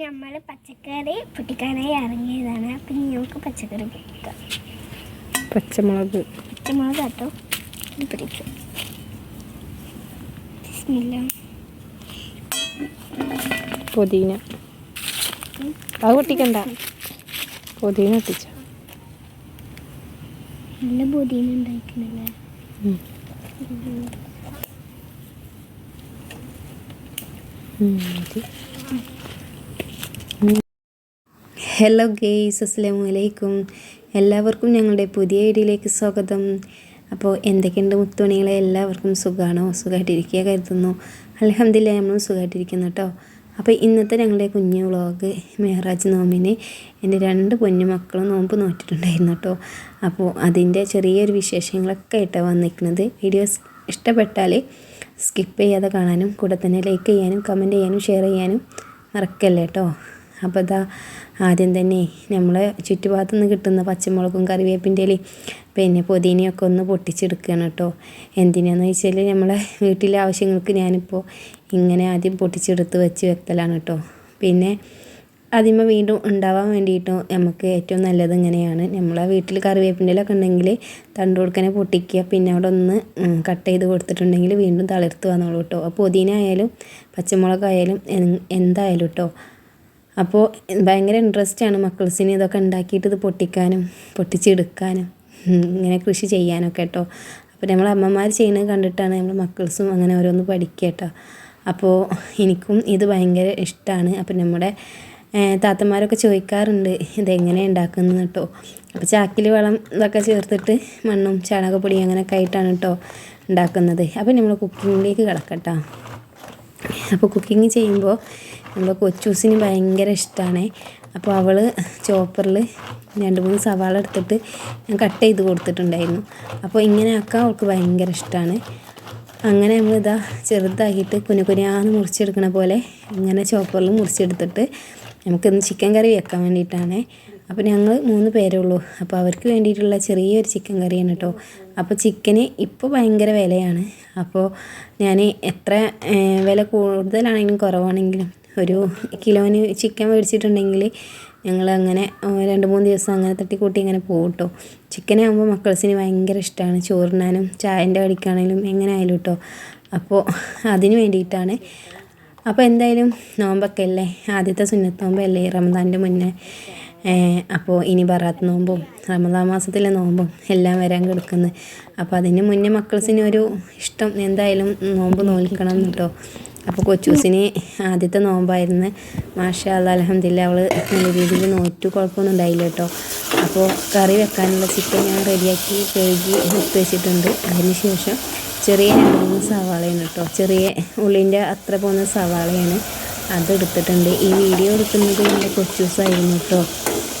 നമ്മൾ പച്ചക്കറി പൊട്ടിക്കാനായി ഇറങ്ങിയതാണ്. അപ്പം നമുക്ക് പച്ചക്കറി പൊട്ടിക്കാം. പച്ചമുളക്. പച്ചമുളക് കേട്ടോ. പിടിക്കും പുതിന. അത് പൊട്ടിക്കണ്ട. പുതിന ഒട്ടിച്ച നല്ല പുതിന ഉണ്ടായിരിക്കണല്ലേ ഹലോ ഗെയ്സ് അസ്സലാമു വലൈക്കും എല്ലാവർക്കും ഞങ്ങളുടെ പുതിയ വീഡിയോയിലേക്ക് സ്വാഗതം. അപ്പോൾ എന്തൊക്കെയുണ്ട് മുത്തുമണികളെ? എല്ലാവർക്കും സുഖമാണോ സുഖമായിട്ടിരിക്കുക കരുതുന്നു. അലഹമ്മദില്ല നമ്മളും സുഖമായിട്ടിരിക്കുന്നു കേട്ടോ. അപ്പോൾ ഇന്നത്തെ ഞങ്ങളുടെ കുഞ്ഞു വ്ളോഗ് മെഹറാജ് നോമ്പിന് എന്റെ രണ്ട് പൊന്നു മക്കളും നോമ്പ് നോറ്റിട്ടുണ്ടായിരുന്നു കേട്ടോ. അപ്പോൾ അതിന്റെ ചെറിയൊരു വിശേഷങ്ങളൊക്കെ ആയിട്ടാണ് വന്നിരിക്കുന്നത്. വീഡിയോസ് ഇഷ്ടപ്പെട്ടാൽ സ്കിപ്പ് ചെയ്യാതെ കാണാനും കൂടെ തന്നെ ലൈക്ക് ചെയ്യാനും കമന്റ് ചെയ്യാനും ഷെയർ ചെയ്യാനും മറക്കല്ലേ കേട്ടോ. അപ്പോൾ ഇതാ ആദ്യം തന്നെ നമ്മൾ ചുറ്റുഭാഗത്തു നിന്ന് കിട്ടുന്ന പച്ചമുളകും കറിവേപ്പിന്റെ ഇലയും പിന്നെ പുതിനയൊക്കെ ഒന്ന് പൊട്ടിച്ചെടുക്കുകയാണ് കേട്ടോ. എന്തിനാന്ന് വെച്ചാൽ നമ്മളെ വീട്ടിലെ ആവശ്യങ്ങൾക്ക് ഞാനിപ്പോൾ ഇങ്ങനെ ആദ്യം പൊട്ടിച്ചെടുത്ത് വെച്ച് വെക്കലാണ് കേട്ടോ. പിന്നെ അതിമ വീണ്ടും ഉണ്ടാവാൻ വേണ്ടിയിട്ട് നമുക്ക് ഏറ്റവും നല്ലത് ഇങ്ങനെയാണ്. നമ്മളെ വീട്ടിൽ കറിവേപ്പിന്റെ ഇലയൊക്കെ ഉണ്ടെങ്കിൽ തണ്ട് കൊടുക്കനെ പൊട്ടിക്കുക. പിന്നെ അവിടെ ഒന്ന് കട്ട് ചെയ്ത് കൊടുത്തിട്ടുണ്ടെങ്കിൽ വീണ്ടും തളിർത്ത് വന്നോളൂ കേട്ടോ. അപ്പോൾ പുതിന ആയാലും എന്തായാലും കേട്ടോ. അപ്പോൾ ഭയങ്കര ഇൻട്രസ്റ്റ് ആണ് മക്കൾസിന് ഇതൊക്കെ ഉണ്ടാക്കിയിട്ട് ഇത് പൊട്ടിക്കാനും പൊട്ടിച്ചെടുക്കാനും ഇങ്ങനെ കൃഷി ചെയ്യാനൊക്കെ കേട്ടോ അപ്പോൾ നമ്മൾ അമ്മമാർ ചെയ്യുന്നത് കണ്ടിട്ടാണ് നമ്മൾ മക്കൾസും അങ്ങനെ ഓരോന്ന് പഠിക്കുക കേട്ടോ അപ്പോൾ എനിക്കും ഇത് ഭയങ്കര ഇഷ്ടമാണ് അപ്പോൾ നമ്മുടെ താത്തമാരൊക്കെ ചോദിക്കാറുണ്ട് ഇതെങ്ങനെ ഉണ്ടാക്കുന്നത് കേട്ടോ അപ്പോൾ ചാക്കിൽ വളം ഇതൊക്കെ ചേർത്തിട്ട് മണ്ണും ചാണകപ്പൊടിയും അങ്ങനെയൊക്കെ ആയിട്ടാണ് കേട്ടോ ഉണ്ടാക്കുന്നത്. അപ്പോൾ നമ്മൾ കുക്കിങ്ങിലേക്ക് കിടക്കട്ടോ. അപ്പോൾ കുക്കിംഗ് ചെയ്യുമ്പോൾ നമ്മൾ കൊച്ചൂസിന് ഭയങ്കര ഇഷ്ടമാണ് അപ്പോൾ അവൾ ചോപ്പറിൽ രണ്ട് മൂന്ന് സവാള എടുത്തിട്ട് ഞാൻ കട്ട് ചെയ്ത് കൊടുത്തിട്ടുണ്ടായിരുന്നു. അപ്പോൾ ഇങ്ങനെ ആക്കാൻ അവൾക്ക് ഭയങ്കര ഇഷ്ടമാണ് അങ്ങനെ നമ്മൾ ഇതാ ചെറുതാക്കിയിട്ട് കുഞ്ഞു കുഞ്ഞാന്ന് മുറിച്ചെടുക്കണ പോലെ ഇങ്ങനെ ചോപ്പറിൽ മുറിച്ചെടുത്തിട്ട് നമുക്കിന്ന് ചിക്കൻ കറി വെക്കാൻ വേണ്ടിയിട്ടാണ്. അപ്പോൾ ഞങ്ങൾ മൂന്ന് പേരേ ഉള്ളൂ. അപ്പോൾ അവർക്ക് വേണ്ടിയിട്ടുള്ള ചെറിയൊരു ചിക്കൻ കറിയാണ് കേട്ടോ. അപ്പോൾ ചിക്കന് ഇപ്പോൾ ഭയങ്കര വിലയാണ്. അപ്പോൾ ഞാൻ എത്ര വില കൂടുതലാണെങ്കിലും കുറവാണെങ്കിലും ഒരു കിലോന് ചിക്കൻ മേടിച്ചിട്ടുണ്ടെങ്കിൽ ഞങ്ങൾ അങ്ങനെ രണ്ട് മൂന്ന് ദിവസം അങ്ങനെ തട്ടിക്കൂട്ടി ഇങ്ങനെ പോകും കേട്ടോ ചിക്കനാകുമ്പോൾ മക്കൾസിന് ഭയങ്കര ഇഷ്ടമാണ് ചോറിനാനും ചായന്റെ കടിക്കാണെങ്കിലും എങ്ങനെ ആയാലും കേട്ടോ അപ്പോൾ അതിന് വേണ്ടിയിട്ടാണ്. അപ്പോൾ എന്തായാലും നോമ്പൊക്കെ അല്ലേ? ആദ്യത്തെ സുന്നത്ത് നോമ്പല്ലേ റമദാന്റെ മുന്നേ. അപ്പോൾ ഇനി ബറാത്ത് നോമ്പും റമദാൻ മാസത്തിലെ നോമ്പും എല്ലാം വരാൻ കിടക്കുന്നത് അപ്പോൾ അതിന് മുന്നേ മക്കൾസിന് ഒരു ഇഷ്ടം എന്തായാലും നോമ്പ് നോൽക്കണം കേട്ടോ അപ്പോൾ കൊച്ചൂസിന് ആദ്യത്തെ നോമ്പായിരുന്നു. മാഷാ അല്ലാ അലഹമില്ല അവൾ നല്ല രീതിയിൽ നോറ്റു കുഴപ്പമൊന്നും ഉണ്ടായില്ല കേട്ടോ. അപ്പോൾ കറി വെക്കാനുള്ള ചിക്കൻ ഞാൻ റെഡിയാക്കി കഴുകി എടുത്ത് വെച്ചിട്ടുണ്ട്. അതിന് ശേഷം ചെറിയ രണ്ട് മൂന്ന് സവാളയാണ് കേട്ടോ. ചെറിയ ഉള്ളിന്റെ അത്ര പോകുന്ന സവാളയാണ് അതെടുത്തിട്ടുണ്ട് ഈ വീഡിയോ എടുക്കുന്നത് എന്റെ കൊച്ചൂസായിരുന്നു കേട്ടോ.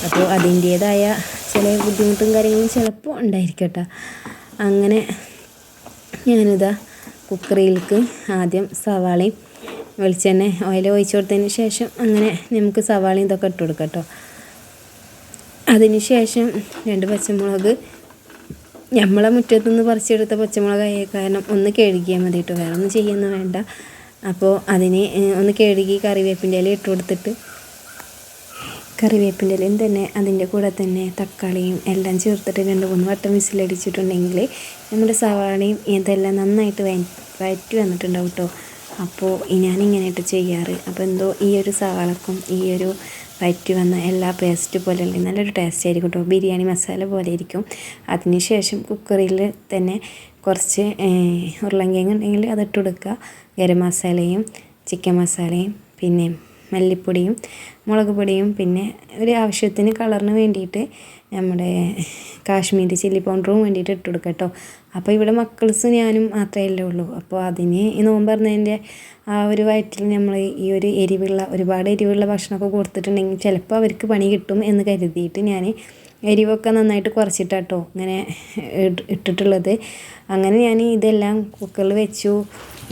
അപ്പോൾ അതിന്റേതായ ചില ബുദ്ധിമുട്ടും കാര്യങ്ങളും ചിലപ്പോൾ ഉണ്ടായിരിക്കട്ടെ അങ്ങനെ ഞാനിതാ കുക്കറിയിലേക്ക് ആദ്യം സവാളയും വെളിച്ചെണ്ണ ഓയിൽ ഒഴിച്ചു കൊടുത്തതിന് ശേഷം അങ്ങനെ നമുക്ക് സവാളയും ഇതൊക്കെ ഇട്ട് കൊടുക്കാം കേട്ടോ. അതിന് ശേഷം രണ്ട് പച്ചമുളക് നമ്മളെ മുറ്റത്തുനിന്ന് പറിച്ചെടുത്ത പച്ചമുളകായ കാരണം ഒന്ന് കഴുകിയാൽ മതി കേട്ടോ. വേറെ ഒന്നും ചെയ്യുന്ന വേണ്ട. അപ്പോൾ അതിന് ഒന്ന് കഴുകി കറിവേപ്പിന്റെ ഇല ഇട്ട് കൊടുത്തിട്ട് കറിവേപ്പിന്റെ ഇലയും തന്നെ അതിന്റെ കൂടെ തന്നെ തക്കാളിയും എല്ലാം ചേർത്തിട്ട് രണ്ട് മൂന്ന് വട്ടം വിസിലടിച്ചിട്ടുണ്ടെങ്കിൽ നമ്മുടെ സവാളയും ഇതെല്ലാം നന്നായിട്ട് വയ വയറ്റി വന്നിട്ടുണ്ടാവും കേട്ടോ അപ്പോൾ ഞാനിങ്ങനെയായിട്ട് ചെയ്യാറ്. അപ്പോൾ എന്തോ ഈ ഒരു സവാളക്കും ഈ ഒരു വയറ്റി വന്ന എല്ലാ പേസ്റ്റ് പോലെ അല്ലെങ്കിൽ നല്ലൊരു ടേസ്റ്റ് ആയിരിക്കും കേട്ടോ ബിരിയാണി മസാല പോലെ ഇരിക്കും അതിന് ശേഷം കുക്കറിൽ തന്നെ കുറച്ച് ഏഹ്, ഉരുളൻകിഴങ്ങ് ഉണ്ടെങ്കിൽ അതിട്ട് കൊടുക്കുക. ഗരം മസാലയും ചിക്കൻ മസാലയും പിന്നെ മല്ലിപ്പൊടിയും മുളക് പൊടിയും പിന്നെ ഒരു ആവശ്യത്തിന് കളറിന് വേണ്ടിയിട്ട് നമ്മുടെ കാശ്മീരി ചില്ലി പൗഡറും വേണ്ടിയിട്ട് ഇട്ട് കൊടുക്കുക കേട്ടോ. അപ്പോൾ ഇവിടെ മക്കൾസ് ഞാനും മാത്രമേ ഉള്ളൂ. അപ്പോൾ അതിന് ഈ നോമ്പ് പറഞ്ഞതിന്റെ ആ ഒരു വയറ്റിൽ നമ്മൾ ഈ ഒരു എരിവുള്ള ഒരുപാട് എരിവുള്ള ഭക്ഷണമൊക്കെ കൊടുത്തിട്ടുണ്ടെങ്കിൽ ചിലപ്പോൾ അവർക്ക് പണി കിട്ടും എന്ന് കരുതിയിട്ട് ഞാൻ എരിവൊക്കെ നന്നായിട്ട് കുറച്ചിട്ടാട്ടോ ഇങ്ങനെ ഇട്ടിട്ടുള്ളത്. അങ്ങനെ ഞാൻ ഇതെല്ലാം കുക്കറിൽ വെച്ചു.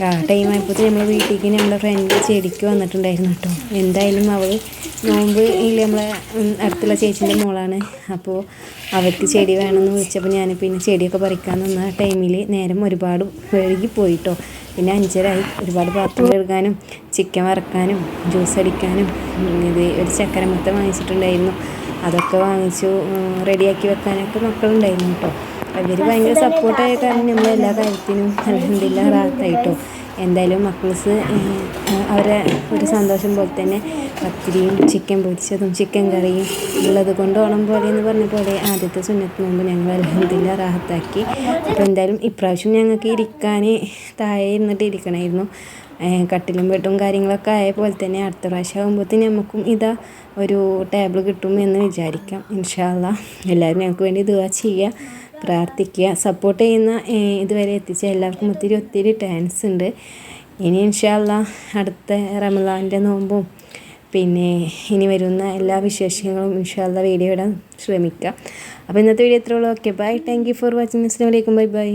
ആ ടൈം ആയപ്പോൾ നമ്മൾ വീട്ടിലേക്ക് നമ്മുടെ ഫ്രണ്ട് ചെടിക്ക് വന്നിട്ടുണ്ടായിരുന്നു കേട്ടോ. എന്തായാലും അവൾ നോമ്പ് ഇല്ല നമ്മളെ അടുത്തുള്ള ചേച്ചീന്റെ മോളാണ്. അപ്പോൾ അവർക്ക് ചെടി വേണമെന്ന് വിളിച്ചപ്പോൾ ഞാൻ പിന്നെ ചെടിയൊക്കെ പറിക്കാൻ നിന്ന ടൈമിൽ നേരം ഒരുപാട് വൈകി പോയിട്ടോ. പിന്നെ അഞ്ചരായി. ഒരുപാട് പാത്രം കഴുകാനും ചിക്കൻ വറക്കാനും ജ്യൂസ് അടിക്കാനും ഇത് ഒരു ചക്കര മൊത്തം വാങ്ങിച്ചിട്ടുണ്ടായിരുന്നു. അതൊക്കെ വാങ്ങിച്ചു റെഡിയാക്കി വെക്കാനൊക്കെ മക്കളുണ്ടായിരുന്നു കേട്ടോ. അവർ ഭയങ്കര സപ്പോർട്ടായ കാരണം നമ്മൾ എല്ലാ കാര്യത്തിനും അലഹമില്ല റാത്തായിട്ടോ എന്തായാലും മക്കൾസ് അവരെ ഒരു സന്തോഷം പോലെ തന്നെ പത്തിരിയും ചിക്കൻ പൊരിച്ചതും ചിക്കൻ കറിയും ഉള്ളത് കൊണ്ട് ഓണം പോലെ എന്ന് പറഞ്ഞ പോലെ ആദ്യത്തെ സുന്നത്ത് മുമ്പ് ഞങ്ങൾ അലഹമില്ല റാഹത്താക്കി. അപ്പോൾ എന്തായാലും ഇപ്രാവശ്യം ഞങ്ങൾക്ക് ഇരിക്കാൻ താഴെ ഇരുന്നിട്ട് ഇരിക്കണമായിരുന്നു കട്ടിലും വെട്ടും കാര്യങ്ങളൊക്കെ ആയ പോലെ തന്നെ അടുത്ത പ്രാവശ്യം ആകുമ്പോഴത്തേന് നമുക്കും ഇതാ ഒരു ടേബിൾ കിട്ടും എന്ന് വിചാരിക്കാം. ഇൻഷാല്ല എല്ലാവരും ഞങ്ങൾക്ക് വേണ്ടി ഇതുവാ ചെയ്യുക. പ്രാർത്ഥിക്കുക. സപ്പോർട്ട് ചെയ്യുന്ന ഇതുവരെ എത്തിച്ച എല്ലാവർക്കും ഒത്തിരി ഒത്തിരി ടാൻസ് ഉണ്ട്. ഇനി ഇൻഷാല്ല അടുത്ത റമദാന്റെ നോമ്പും പിന്നെ ഇനി വരുന്ന എല്ലാ വിശേഷങ്ങളും ഇൻഷാല്ല വീഡിയോ ഇടാൻ ശ്രമിക്കാം അപ്പോൾ ഇന്നത്തെ video എത്രയുള്ളൂ okay bye thank you for watching അസ്സാം വലൈക്കും ബൈ ബൈ